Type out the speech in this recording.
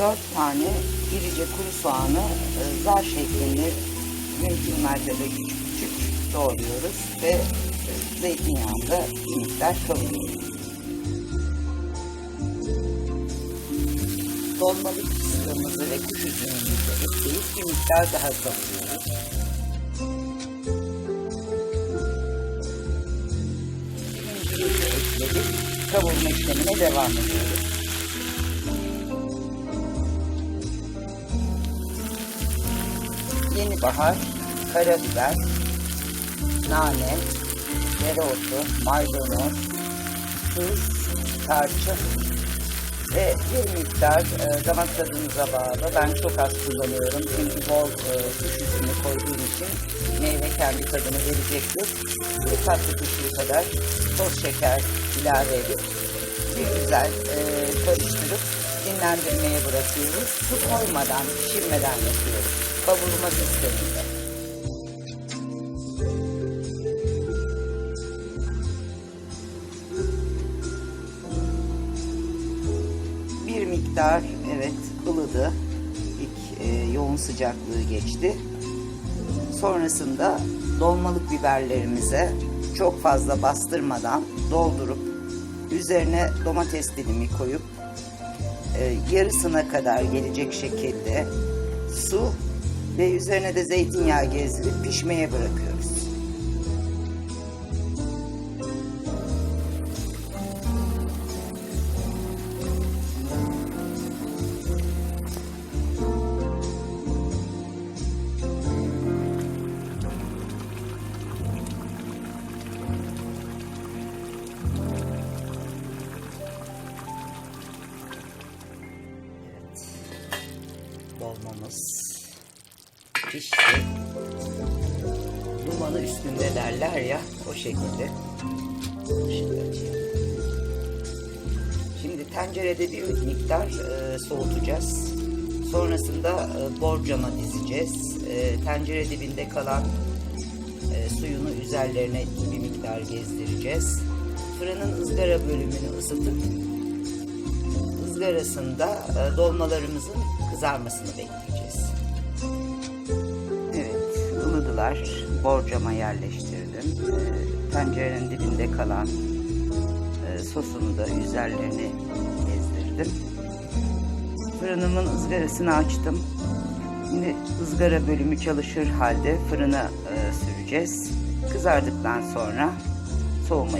4 tane irice kuru soğanı e, zar şeklinde mümkün mertebe küçük küçük doğruyoruz ve e, zeytinyağında bir kavuruyoruz. Dolmalık fıstığımızı ve kuş üzümümüzü ekleyip bir miktar daha kavuruyoruz. Pirincimizi ekledik. Kavurma işlemine devam ediyoruz. Yeni bahar, karabiber, nane, dereotu, maydanoz, tuz, tarçın ve bir miktar e, damak tadınıza bağlı. Ben çok az kullanıyorum çünkü bol e, üzümü koyduğum için meyve kendi tadını verecektir. Bir tatlı kaşığı kadar toz şeker ilave edip bir güzel e, karıştırıp dinlendirmeye bırakıyoruz. Su koymadan, pişirmeden yapıyoruz. Kavurma sisteminde. Bir miktar evet ılıdı. İlk e, yoğun sıcaklığı geçti. Sonrasında dolmalık biberlerimize çok fazla bastırmadan doldurup üzerine domates dilimi koyup e, yarısına kadar gelecek şekilde su ve üzerine de zeytinyağı gezdirip pişmeye bırakıyoruz. Dolmamız pişti. Dumanı üstünde derler ya o şekilde. Şimdi tencerede bir miktar e, soğutacağız. Sonrasında e, borcama dizeceğiz. E, tencere dibinde kalan e, suyunu üzerlerine bir miktar gezdireceğiz. Fırının ızgara bölümünü ısıtıp ızgarasında e, dolmalarımızın kızarmasını bekleyeceğiz. Ilıdılar. Borcama yerleştirdim. E, tencerenin dibinde kalan e, sosunu da üzerlerine gezdirdim. Fırınımın ızgarasını açtım. Şimdi ızgara bölümü çalışır halde fırına e, süreceğiz. Kızardıktan sonra soğuma